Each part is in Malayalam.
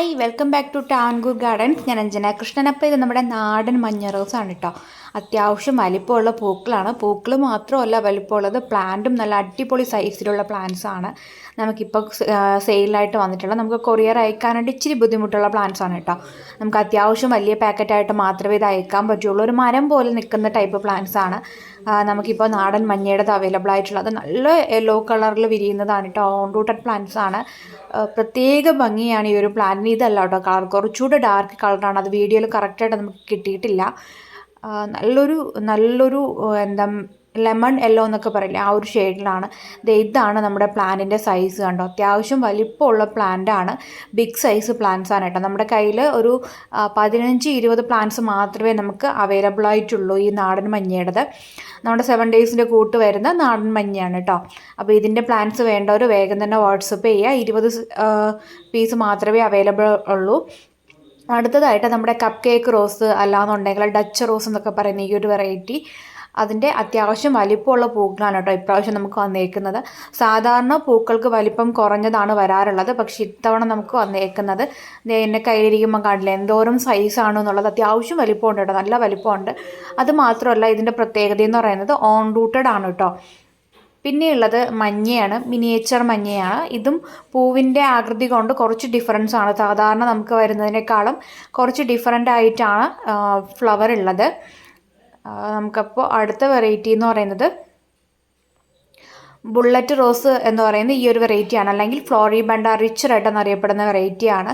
Hi welcome back to Tangoor gardens ഞാൻ അഞ്ജന. കൃഷ്ണൻ ഇത് നമ്മുടെ നാടൻ മഞ്ഞ റോസാണ് കേട്ടോ അത്യാവശ്യം വലിപ്പമുള്ള പൂക്കളാണ്. പൂക്കൾ മാത്രമല്ല വലിപ്പമുള്ളത് പ്ലാന്റും നല്ല അടിപൊളി സൈസിലുള്ള പ്ലാന്റ്സ് ആണ്. നമുക്കിപ്പോൾ സെയിലായിട്ട് വന്നിട്ടുള്ള നമുക്ക് കൊറിയർ അയക്കാനായിട്ട് ഇച്ചിരി ബുദ്ധിമുട്ടുള്ള പ്ലാന്റ്സ് ആണ് കേട്ടോ. നമുക്ക് അത്യാവശ്യം വലിയ പാക്കറ്റായിട്ട് മാത്രമേ ഇത് അയക്കാൻ പറ്റുള്ളൂ. ഒരു മരം പോലെ നിൽക്കുന്ന ടൈപ്പ് പ്ലാന്റ്സ് ആണ്. നമുക്കിപ്പോൾ നാടൻ മഞ്ഞയുടേത് അവൈലബിൾ ആയിട്ടുള്ളത്. നല്ല യെല്ലോ കളറിൽ വിരിയുന്നതാണ് കേട്ടോ. ഓൺ റൂട്ടഡ് പ്ലാന്റ്സ് ആണ്. പ്രത്യേക ഭംഗിയാണ് ഈ ഒരു പ്ലാന്റിന്. ഇതല്ല കേട്ടോ കളർ. കുറച്ചുകൂടെ ഡാർക്ക് കളറാണ്. അത് വീഡിയോയിൽ കറക്റ്റായിട്ട് നമുക്ക് കിട്ടിയിട്ടില്ല. നല്ലൊരു നല്ലൊരു എന്താ ലെമൺ യെല്ലോ എന്നൊക്കെ പറയില്ലേ ആ ഒരു ഷെയ്ഡിലാണ്. ഇതാണ് നമ്മുടെ പ്ലാന്റിന്റെ സൈസ് കണ്ടോ? അത്യാവശ്യം വലിപ്പമുള്ള പ്ലാന്റാണ് ബിഗ് സൈസ് പ്ലാന്റ്സ് ആണ് കേട്ടോ. നമ്മുടെ കയ്യിൽ ഒരു പതിനഞ്ച് ഇരുപത് പ്ലാന്റ്സ് മാത്രമേ നമുക്ക് അവൈലബിൾ ആയിട്ടുള്ളൂ ഈ നാടൻ മഞ്ഞയുടേത്. നമ്മുടെ സെവൻ ഡേയ്സിന്റെ കൂട്ട് വരുന്ന നാടൻ മഞ്ഞയാണ് കേട്ടോ. അപ്പോൾ ഇതിന്റെ പ്ലാന്റ്സ് വേണ്ടവർ വേഗം തന്നെ വാട്സപ്പ് ചെയ്യുക. ഇരുപത് പീസ് മാത്രമേ അവൈലബിൾ ഉള്ളൂ. അടുത്തതായിട്ട് നമ്മുടെ കപ്പ് കേക്ക് റോസ് അല്ലാന്നുണ്ടെങ്കിൽ ഡച്ച് റോസ് എന്നൊക്കെ പറയുന്ന ഈ ഒരു വെറൈറ്റി അതിന്റെ അത്യാവശ്യം വലിപ്പമുള്ള പൂക്കളാണ് കേട്ടോ ഇപ്രാവശ്യം നമുക്ക് വന്നേക്കുന്നത്. സാധാരണ പൂക്കൾക്ക് വലിപ്പം കുറഞ്ഞതാണ് വരാറുള്ളത്. പക്ഷേ ഇത്തവണ നമുക്ക് വന്നേക്കുന്നത് എന്നെ കയ്യിലിരിക്കുമ്പോൾ കാണില്ല എന്തോരം സൈസാണ് എന്നുള്ളത് അത്യാവശ്യം വലിപ്പമുണ്ട് കേട്ടോ നല്ല വലിപ്പമുണ്ട്. അത് മാത്രമല്ല ഇതിന്റെ പ്രത്യേകത എന്ന് പറയുന്നത് ഓൺ റൂട്ടഡ് ആണ് കേട്ടോ. പിന്നെയുള്ളത് മഞ്ഞയാണ് മിനിയേച്ചർ മഞ്ഞയാണ്. ഇതും പൂവിന്റെ ആകൃതി കൊണ്ട് കുറച്ച് ഡിഫറൻസ് ആണ്. സാധാരണ നമുക്ക് വരുന്നതിനേക്കാളും കുറച്ച് ഡിഫറന്റ് ആയിട്ടാണ് ഫ്ലവർ ഉള്ളത്. നമുക്കപ്പോൾ അടുത്ത വെറൈറ്റി എന്ന് പറയുന്നത് ബുള്ളറ്റ് റോസ് എന്ന് പറയുന്നത് ഈ ഒരു വെറൈറ്റിയാണ് അല്ലെങ്കിൽ ഫ്ലോറി ബണ്ട റിച്ച് റെഡ് എന്നറിയപ്പെടുന്ന വെറൈറ്റിയാണ്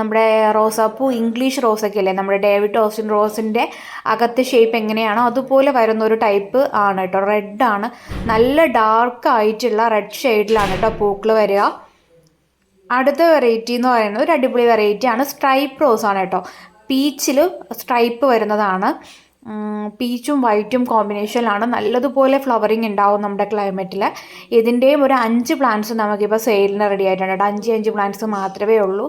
നമ്മുടെ റോസാപ്പൂ ഇംഗ്ലീഷ് റോസൊക്കെ അല്ലേ നമ്മുടെ ഡേവിഡ് ഓസ്റ്റിൻ റോസിന്റെ അകത്ത് ഷേപ്പ് എങ്ങനെയാണോ അതുപോലെ വരുന്ന ഒരു ടൈപ്പ് ആണ് കേട്ടോ. റെഡാണ് നല്ല ഡാർക്ക് ആയിട്ടുള്ള റെഡ് ഷെയ്ഡിലാണ് കേട്ടോ പൂക്കൾ വരിക. അടുത്ത വെറൈറ്റി എന്ന് പറയുന്നത് ഒരു അടിപൊളി വെറൈറ്റിയാണ് സ്ട്രൈപ്പ് റോസാണ് കേട്ടോ. പീച്ചിൽ സ്ട്രൈപ്പ് വരുന്നതാണ്. പീച്ചും വൈറ്റും കോമ്പിനേഷനിലാണ് നല്ലതുപോലെ ഫ്ലവറിങ് ഉണ്ടാവും നമ്മുടെ ക്ലൈമറ്റിൽ ഇതിന്റെയും ഒരു അഞ്ച് പ്ലാന്റ്സ് നമുക്കിപ്പോൾ സെയിലിന് റെഡി ആയിട്ടുണ്ട് അഞ്ച് അഞ്ച് പ്ലാന്റ്സ് മാത്രമേ ഉള്ളൂ.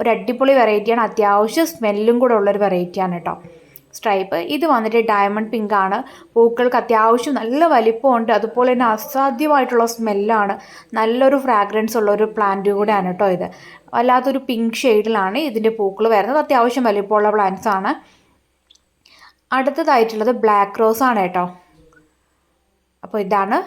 ഒരു അടിപൊളി വെറൈറ്റിയാണ് അത്യാവശ്യം സ്മെല്ലും കൂടെ ഉള്ളൊരു വെറൈറ്റിയാണ് കേട്ടോ. സ്ട്രൈപ്പ് ഇത് വന്നിട്ട് ഡയമണ്ട് പിങ്ക് ആണ്. പൂക്കൾക്ക് അത്യാവശ്യം നല്ല വലിപ്പമുണ്ട്. അതുപോലെ തന്നെ അസാധ്യമായിട്ടുള്ള സ്മെല്ലാണ് നല്ലൊരു ഫ്രാഗ്രൻസ് ഉള്ള ഒരു പ്ലാന്റ് കൂടെയാണ് കേട്ടോ ഇത്. വല്ലാത്തൊരു പിങ്ക് ഷെയ്ഡിലാണ് ഇതിന്റെ പൂക്കൾ വരുന്നത്. അത്യാവശ്യം വലിപ്പമുള്ള പ്ലാന്റ്സ് ആണ്. അടുത്തതായിട്ടുള്ളത് ബ്ലാക്ക് റോസ് ആണ് കേട്ടോ. അപ്പോൾ ഇതാണ്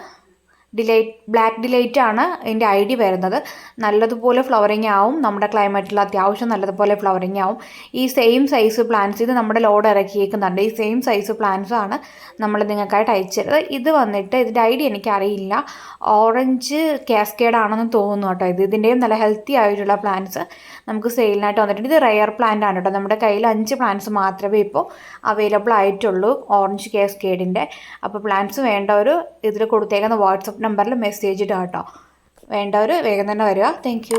ഡിലൈറ്റ് ബ്ലാക്ക് ഡിലൈറ്റ് ആണ് ഇതിന്റെ ഐ ഡി വരുന്നത്. നല്ലതുപോലെ ഫ്ലവറിങ് ആവും. നമ്മുടെ ക്ലൈമറ്റിൽ അത്യാവശ്യം നല്ലതുപോലെ ഫ്ലവറിങ് ആവും. ഈ സെയിം സൈസ് പ്ലാന്റ്സ് ഇത് നമ്മുടെ ലോഡ് ഇറക്കിയേക്കുന്നുണ്ട്. ഈ സെയിം സൈസ് പ്ലാന്റ്സ് ആണ് നമ്മൾ നിങ്ങൾക്കായിട്ട് അയച്ചത് ഇത് വന്നിട്ട് ഇതിന്റെ ഐ ഡി എനിക്കറിയില്ല. ഓറഞ്ച് കാസ്കേഡ് ആണെന്ന് തോന്നുന്നു കേട്ടോ ഇത്. ഇതിന്റെയും നല്ല ഹെൽത്തി ആയിട്ടുള്ള പ്ലാന്റ്സ് നമുക്ക് സെയിലിനായിട്ട് വന്നിട്ടുണ്ട്. ഇത് റയർ പ്ലാന്റ് ആണ് കേട്ടോ. നമ്മുടെ കയ്യിൽ അഞ്ച് പ്ലാന്റ്സ് മാത്രമേ ഇപ്പോൾ അവൈലബിൾ ആയിട്ടുള്ളൂ ഓറഞ്ച് കാസ്കേഡിന്റെ. അപ്പോൾ പ്ലാന്റ്സ് വേണ്ടവർ ഇതിൽ കൊടുത്തേക്കുന്ന വാട്സപ്പ് നമ്പറിൽ മെസ്സേജ് ഇടാം കേട്ടോ വേണ്ടവർ വേഗം തന്നെ വരിക. താങ്ക്